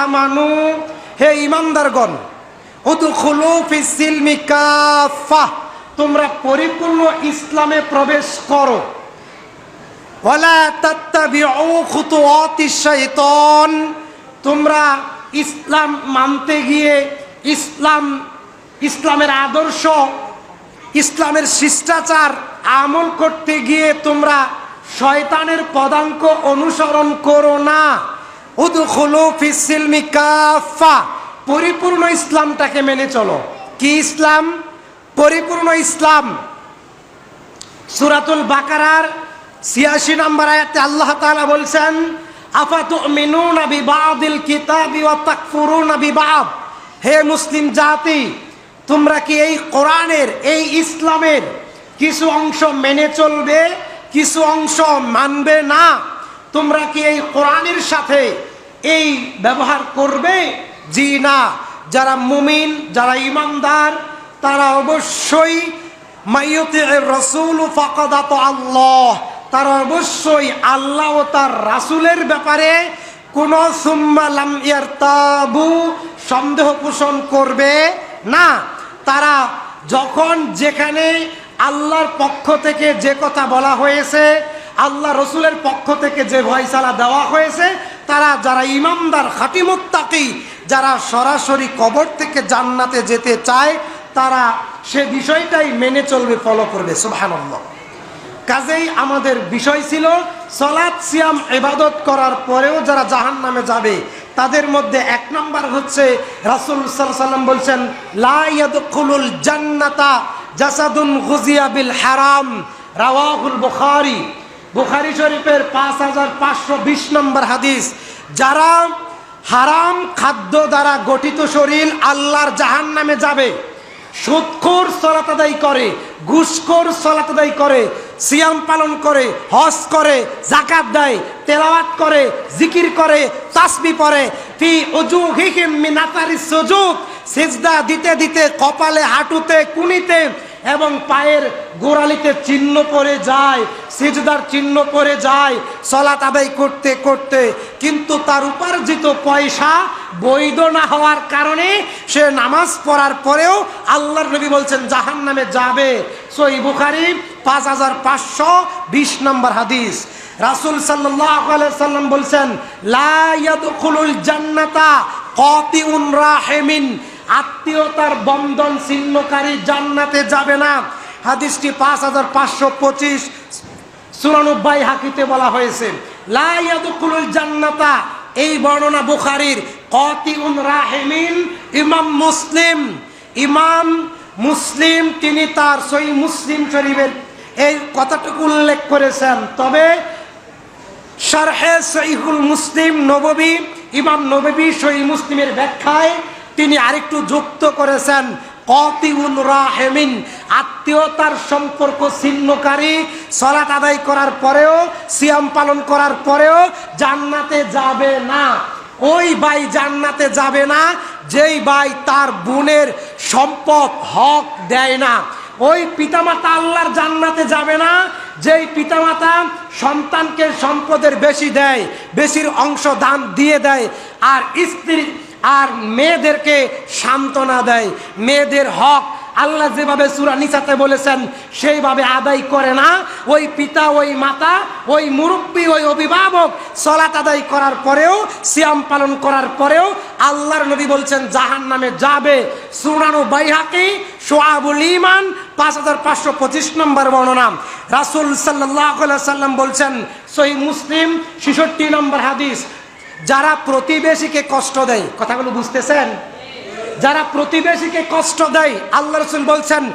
আমানু, হে কাফা তোমরা পরিপূর্ণ ইসলামে প্রবেশ করো। তোমরা ইসলাম মানতে গিয়ে ইসলাম, ইসলামের আদর্শ, ইসলামের শিষ্টাচার আমল করতে গিয়ে তোমরা শয়তানের পদাঙ্ক অনুসরণ করো না। পরিপূর্ণ ইসলামটাকে মেনে চলো। কি ইসলাম? পরিপূর্ণ ইসলাম। সুরাতুল বাকারার ছিয়াশি নম্বর আয়াতে আল্লাহ তাআলা বলছেন হে মুসলিম জাতি, তোমরা কি এই কোরআনের, এই ইসলামের কিছু অংশ মেনে চলবে, কিছু অংশ মানবে না? তোমরা কি এই কোরআনের সাথে এই ব্যবহার করবে? জি না। যারা মুমিন, যারা ইমানদার, তারা অবশ্যই রসুল ফাকাদাত আল্লাহ। তারা অবশ্যই আল্লাহ ও তার রাসুলের ব্যাপারে কোন সুম্মালাম ইয়ার তাবু সন্দেহ পোষণ করবে না। তারা যখন যেখানে আল্লাহর পক্ষ থেকে যে কথা বলা হয়েছে, আল্লাহ রসুলের পক্ষ থেকে যে ভয়সালা দেওয়া হয়েছে তারা যারা ইমামদার খাটিমুত্তাকি, যারা সরাসরি কবর থেকে জান্নাতে যেতে চায়, তারা সে বিষয়টাই মেনে চলবে ফলো করবে, সুবহানাল্লাহ। কাজেই আমাদের বিষয় ছিল সলাৎ সিয়াম, ইবাদত করার পরেও যারা জাহান নামে যাবে, তাদের মধ্যে এক নম্বর হচ্ছে রাসুল সাল্লাম বলছেন লাইয়াদুল জান্নাতা জাসাদুন গুজিয়া বিল হারাম। রাওয়াহুল বুখারি। বুখারি শরীফের পাঁচ হাজার পাঁচশো বিশ নম্বর হাদিস যারা হারাম খাদ্য দ্বারা গঠিত শরীর আল্লাহর জাহান নামে যাবে, সুৎখোর সলাত আদায় করে, ঘুষখোর সলাত আদায় করে, সিয়াম পালন করে, হজ করে জাকাত দেয়, তেলাওয়াত করে, জিকির করে, তাসবি পড়ে, ফি অজু মিনাতারি সুজুক সিজদা দিতে দিতে কপালে, হাঁটুতে, কুনিতে এবং পায়ের গোড়ালিতে চিহ্ন পড়ে যায়, সিজদার চিহ্ন পড়ে যায় সলাত আদায় করতে করতে। কিন্তু তার উপার্জিত পয়সা বৈধ না হওয়ার কারণে সে নামাজ পড়ার পরেও আল্লাহর নবী বলছেন জাহান নামে যাবে। সই বুখারি, পাঁচ হাজার পাঁচশো বিশ নম্বর হাদিস। রাসুল সাল্লাহ সাল্লাম বলছেন লায়াদুল জান্নাতা কতিউন রাহেমিন। আত্মীয়তার বন্ধন ছিন্নকারী জান্নাতে যাবে না। হাদিসটি পাঁচ হাজার পাঁচশো পঁচিশ চুরানব্বই হাকিতে বলা হয়েছে। লাইয়াদুকুল জান্নাতা, এই বর্ণনা বুখারির। কতিউন রাহেমিন, ইমাম মুসলিম। ইমাম মুসলিম, তিনি তার সই মুসলিম শরীফের এই কথাটুকু উল্লেখ করেছেন। তবে শারহে সহিহুল মুসলিম নববী, ইমাম নববী সহি মুসলিমের ব্যাখ্যায় তিনি আরেকটু যুক্ত করেছেন, কতিউন রাহেমিন আত্মীয়তার সম্পর্ক ছিন্নকারী সলাত আদায় করার পরেও, সিয়াম পালন করার পরেও জান্নাতে যাবে না। ওই ভাই জান্নাতে যাবে না, যেই ভাই তার বোনের সম্পদ, হক দেয় না। ওই পিতামাতা আল্লাহর জান্নাতে যাবে না, যেই পিতামাতা সন্তানকে সম্পদের বেশি দেয়, বেশির অংশ দান দিয়ে দেয়, আর স্ত্রী আর মেয়েদেরকে সান্ত্বনা দেয়। মেয়েদের হক আল্লাহ যেভাবে সুরা নিচাতে বলেছেন, সেইভাবে আদায় করে না। ওই পিতা, ওই মাতা, ওই মুরব্বী, ওই অভিভাবক সলাত আদায় করার পরেও, সিয়াম পালন করার পরেও আল্লাহর নবী বলছেন জাহান নামে যাবে সুরানো বাইহাকি, সোয়াবুল ইমান পাঁচ হাজার পাঁচশো পঁচিশ নম্বর বর্ণনা। রাসুল সাল্লাহ সাল্লাম বলছেন সহি মুসলিম, ছেষট্টি নম্বর হাদিস যারা প্রতিবেশীকে কষ্ট দেয়, কথাগুলো বুঝতেছেন? যারা প্রতিবেশীকে কষ্ট দেয়, আল্লাহ রসুল বলছেন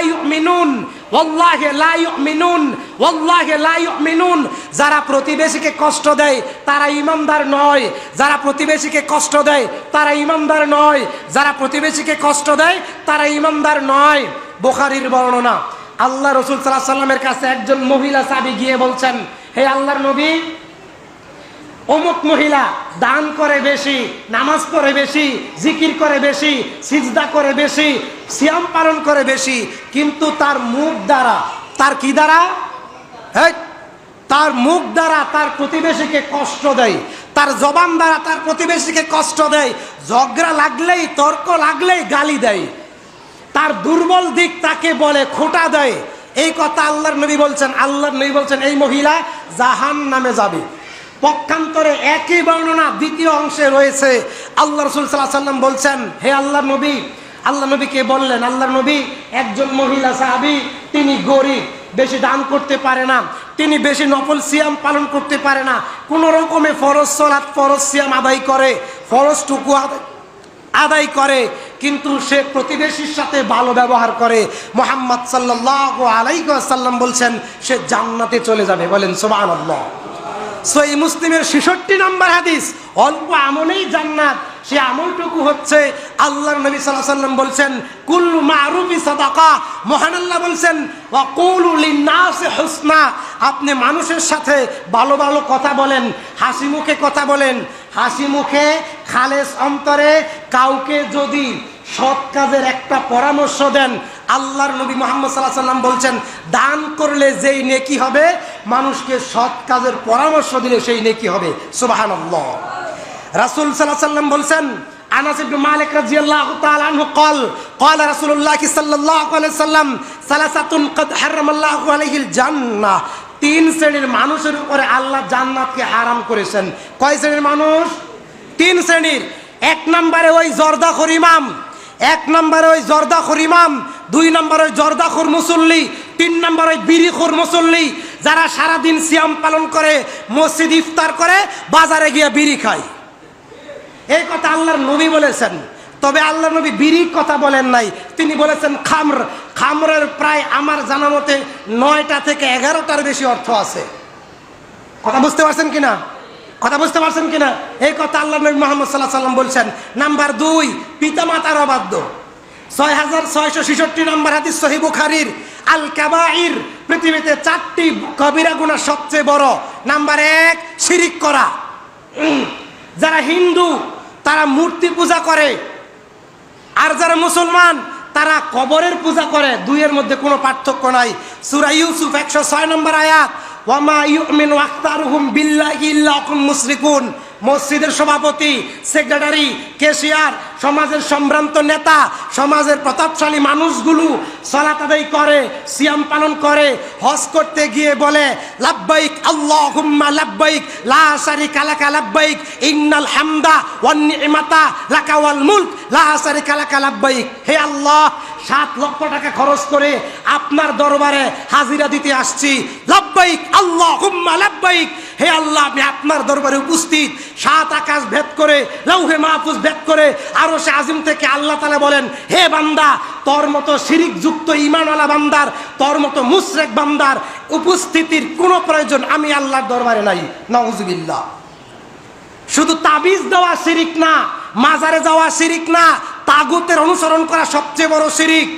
ইউমিনুন, ওয়াল্লাহে লা ইউমিনুন যারা প্রতিবেশীকে কষ্ট দেয়, তারা ইমানদার নয়। যারা প্রতিবেশীকে কষ্ট দেয়, তারা ইমানদার নয়। যারা প্রতিবেশীকে কষ্ট দেয়, তারা ইমানদার নয়। বোখারির বর্ণনা, আল্লাহ রসুল সাল্লাহ সাল্লামের কাছে একজন মহিলা সাবি গিয়ে বলছেন, হে আল্লাহর নবী অমুক মহিলা দান করে বেশি, নামাজ পড়ে বেশি, জিকির করে বেশি, সিজদা করে বেশি, সিয়াম পালন করে বেশি, কিন্তু তার মুখ দ্বারা, তার কি দ্বারা? হ্যাঁ তার মুখ দ্বারা তার প্রতিবেশীকে কষ্ট দেয়, তার জবান দ্বারা তার প্রতিবেশীকে কষ্ট দেয়, ঝগড়া লাগলেই, তর্ক লাগলেই গালি দেয়। তার দুর্বল দিক তাকে বলে খোটা দেয়। এই কথা আল্লাহর নবী বলছেন, আল্লাহর নবী বলছেন, এই মহিলা জাহান নামে যাবে। পক্ষান্তরে একই বর্ণনা দ্বিতীয় অংশে রয়েছে। আল্লাহ রসুল সাল্লাহ সাল্লাম বলছেন, হে আল্লাহ নবী, আল্লাহ নবীকে বললেন আল্লাহ নবী একজন মহিলা সাহাবি, তিনি গরিব, বেশি দান করতে পারে না, তিনি বেশি নফল সিয়াম পালন করতে পারে না, কোন রকমে ফরজ সলাৎ ফরজ সিয়াম আদায় করে, ফরজটুকু আদায় করে, কিন্তু সে প্রতিবেশীর সাথে ভালো ব্যবহার করে। মোহাম্মদ সাল্লাহ আলাইসাল্লাম বলছেন, সে জান্নাতে চলে যাবে। বলেন সোবান সই মুসলিমের ছেষট্টি নম্বর হাদিস, অল্প আমলেই জান্নাত। সে আমলটুকু হচ্ছে আল্লাহর নবী সাল্লাহ সাল্লাম বলছেন, কুল্লু মারুফি সাদাকা। মহান আল্লাহ বলছেন হুসনা। আপনি মানুষের সাথে ভালো ভালো কথা বলেন, হাসি মুখে কথা বলেন। হাসি মুখে খালেস অন্তরে কাউকে যদি সৎ কাজের একটা পরামর্শ দেন আল্লাহর নবী মোহাম্মদ সাল্লাহ সাল্লাম বলছেন দান করলে যেই নেকি হবে মানুষকে সৎ কাজের পরামর্শ দিলে সেই নেকি হবে সুবাহান রাসুল সাল্লাহ সাল্লাম বলছেন আনাস ইবনে মালিক রাদিয়াল্লাহু তাআলা আনহু قال قال رسول الله صلى الله عليه وسلم ثلاثه قد حرم الله عليهم الجنه তিন শ্রেণীর মানুষের উপরে আল্লাহ জান্নাতকে হারাম করেছেন কয় শ্রেণীর মানুষ তিন শ্রেণীর এক নম্বরে ওই জর্দাখর ইমাম এক নম্বরে ওই জর্দাখর ইমাম, দুই নম্বরে ওই জর্দাখর মুসল্লি, তিন নম্বর ওই বিড়িখোর মুসল্লি, যারা সারাদিন সিয়াম পালন করে, মসজিদ ইফতার করে, বাজারে গিয়ে বিড়ি খায়। এই কথা আল্লাহর নবী বলেছেন। তবে আল্লাহ নবী বিড়ির কথা বলেন নাই। তিনি বলেছেন, খামর, খামরের প্রায় আমার জানা মতে নয়টা থেকে এগারোটার বেশি অর্থ আছে। কথা বুঝতে পারছেন কিনা? কথা বুঝতে পারছেন কিনা? এই কথা আল্লাহ নবী মোহাম্মদ সাল্লাহ সাল্লাম বলছেন, নাম্বার দুই পিতা মাতার অবাধ্য। ছয় হাজার ছয়শো ছেষট্টি নম্বর হাদিস সহি বুখারির আল কাবাইর পৃথিবীতে চারটি কবিরা গুণা সবচেয়ে বড়। নাম্বার এক, শিরিক করা। যারা হিন্দু, তারা মূর্তি পূজা করে। আর যারা মুসলমান, তারা কবরের পূজা করে। দুইয়ের মধ্যে কোনো পার্থক্য নাই। সুরা ইউসুফ একশো ছয় নম্বর আয়াত ওয়ামা ইউমিন আখতারুহুম বিল্লাহি ইল্লা হুম মুশরিকুন মসজিদের সভাপতি, সেক্রেটারি, কেশিয়ার, সমাজের সম্ভ্রান্ত নেতা, সমাজের প্রতাপশালী মানুষগুলো সলাত করে, সিয়াম পালন করে, হজ করতে গিয়ে বলে, লাব্বাইক, আল্লাহুম্মা লাব্বাইক, লা শারিকা লাকা লাব্বাইক, ইন্নাল হামদা ওয়ান নি'মাতা লাকা ওয়াল মুলক, লা হে আল্লাহ, সাত লক্ষ টাকা খরচ করে আপনার দরবারে হাজিরা দিতে আসছি। লাব্বাইক, আল্লাহুম্মা লাব্বাইক হে আল্লাহ, আমি আপনার দরবারে উপস্থিত। সাত আকাশ ভেদ করে, লৌহে মাহফুজ ভেদ করে আরও সে আজিম থেকে আল্লাহ তালা বলেন, হে বান্দা, তোর মতো শিরিক যুক্ত ইমানওয়ালা বান্দার, তোর মতো মুশরেক বান্দার উপস্থিতির কোনো প্রয়োজন আমি আল্লাহর দরবারে নাই। নওজুবিল্লাহ শুধু তাবিজ দেওয়া শিরিক না, মাজারে যাওয়া শিরিক না, তাগুতের অনুসরণ করা সবচেয়ে বড় শিরিক,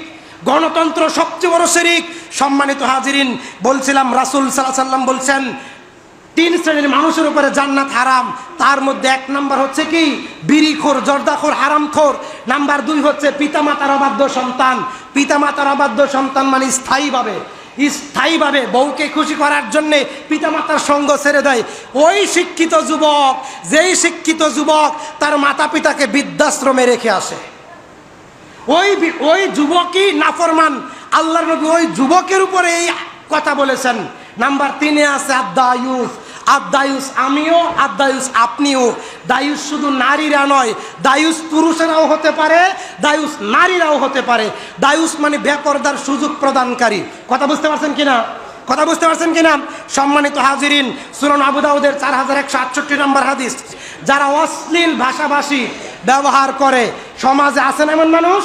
গণতন্ত্র সবচেয়ে বড় শিরিক। সম্মানিত হাজিরিন, বলছিলাম রাসুল সাল্লাহ সাল্লাম বলছেন তিন শ্রেণির মানুষের উপরে জান্নাত হারাম। তার মধ্যে এক নাম্বার হচ্ছে কি? বিড়িখোর, জর্দাখোর, হারামখোর। নাম্বার দুই হচ্ছে পিতামাতার অবাধ্য সন্তান। পিতামাতার অবাধ্য সন্তান মানে স্থায়ীভাবে। স্থায়ীভাবে বউকে খুশি করার জন্যে পিতামাতার সঙ্গ ছেড়ে দেয়। ওই শিক্ষিত যুবক, যেই শিক্ষিত যুবক, তার মাতা পিতাকে বৃদ্ধাশ্রমে রেখে আসে। ওই ওই যুবকই নাফরমান। আল্লাহর নবী ওই যুবকের উপরে এই কথা বলেছেন। নাম্বার তিনে আছে আদায়ুস আদায়ুস আমিও, আদায়ুস আপনিও। দায়ুস শুধু নারীরা নয়, দায়ুস পুরুষেরাও হতে পারে, দায়ুস নারীরাও হতে পারে। দায়ুস মানে বেপরদার সুযোগ প্রদানকারী। কথা বুঝতে পারছেন কিনা? কথা বুঝতে পারছেন কিনা? সম্মানিত হাজিরিন সুরন আবুদাউদের চার হাজার একশো আটষট্টি নম্বর হাদিস। যারা অশ্লীল ভাষাভাষী ব্যবহার করে, সমাজে আছেন এমন মানুষ?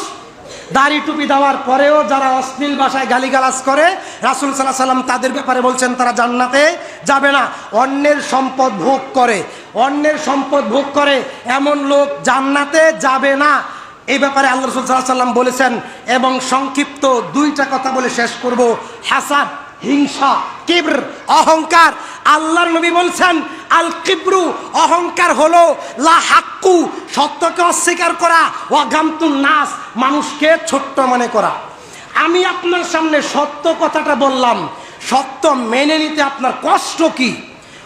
দাড়ি টুপি দেওয়ার পরেও যারা অশ্লীল ভাষায় গালিগালাজ করে, রাসুল সাল্লাহ সাল্লাম তাদের ব্যাপারে বলছেন, তারা জান্নাতে যাবে না। অন্যের সম্পদ ভোগ করে। অন্যের সম্পদ ভোগ করে। এমন লোক জান্নাতে যাবে না। এই ব্যাপারে আল্লাহ রসুল সাল্লাহ সাল্লাম বলেছেন, এবং সংক্ষিপ্ত দুইটা কথা বলে শেষ করব। হাসাদ, হিংসা, কিব্র, অহংকার। আল্লাহর নবী বলছেন আল কিব্রু অহংকার হলো লা হাক্কু সত্যকে অস্বীকার করা ও গামতুন নাস, মানুষকে ছোট্ট মনে করা। আমি আপনার সামনে সত্য কথাটা বললাম। সত্য মেনে নিতে আপনার কষ্ট কি?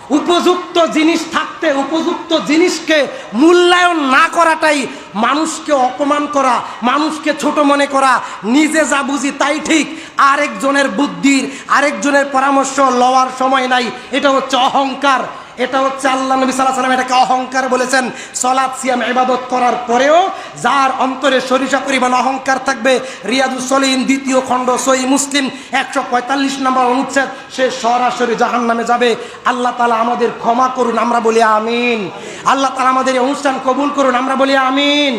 উপযুক্ত জিনিস থাকতে উপযুক্ত জিনিসকে মূল্যায়ন না করাটাই মানুষকে অপমান করা, মানুষকে ছোট মনে করা, নিজে যা বুঝি তাই ঠিক, আরেকজনের বুদ্ধির, আরেকজনের পরামর্শ লওয়ার সময় নাই, এটা হচ্ছে অহংকার। এটা হচ্ছে আল্লাহ নবী সাল্লাহ সাল্লাম এটাকে অহংকার বলেছেন। সলাৎ সিয়াম, ইবাদত করার পরেও যার অন্তরে সরিষা পরিমাণ অহংকার থাকবে, রিয়াদুস সলিম দ্বিতীয় খণ্ড সই মুসলিম একশো পঁয়তাল্লিশ নম্বর অনুচ্ছেদ, সে সরাসরি জাহান নামে যাবে। আল্লাহ তালা আমাদের ক্ষমা করুন, আমরা বলি আমিন। আল্লাহ তালা আমাদের এই অনুষ্ঠান কবুল করুন, আমরা বলি আমিন।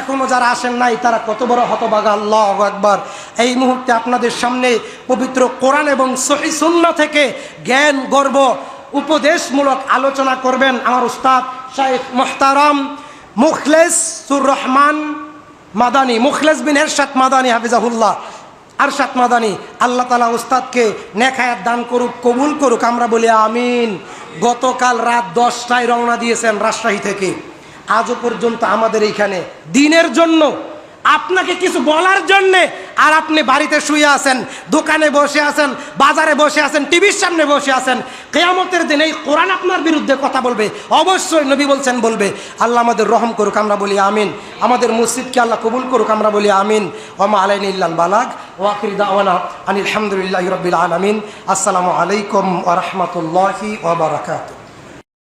এখনও যারা আসেন নাই, তারা কত বড় হতবাগা আল্লাহ একবার এই মুহূর্তে আপনাদের সামনে পবিত্র কোরআন এবং সহি সুন্না থেকে জ্ঞান, গর্ব উপদেশমূলক আলোচনা করবেন আমার উস্তাদ শাহেখ মোহতারাম মুখলেসুর রহমান মাদানি, মুখলেস বিন এরশাদ মাদানি, হাফিজাহুল্লাহ। আরশাদ মাদানি, আল্লাহ তালা উস্তাদকে নেখায়াত দান করুক, কবুল করুক, আমরা বলি আমিন। গতকাল রাত দশটায় রওনা দিয়েছেন রাজশাহী থেকে। আজও পর্যন্ত আমাদের এইখানে দিনের জন্য আপনাকে কিছু বলার জন্যে আর আপনি বাড়িতে শুয়ে আছেন, দোকানে বসে আছেন, বাজারে বসে আছেন, টিভির সামনে বসে আছেন, কেয়ামতের দিন এই কোরআন আপনার বিরুদ্ধে কথা বলবে, অবশ্যই নবী বলছেন বলবে, আল্লাহ আমাদের রহম করুক, আমরা বলি আমিন। আমাদের মসজিদকে আল্লাহ কবুল করুক, আমরা বলি আমিন। ওমা আলাইন ইল্লাল বালাক ওয়াকির দাওয়ানা আনিল হামদুলিল্লাহ রবিল আলমিন। আসসালামু আলাইকুম ওরহমতুল্লাহি ওবরাকাত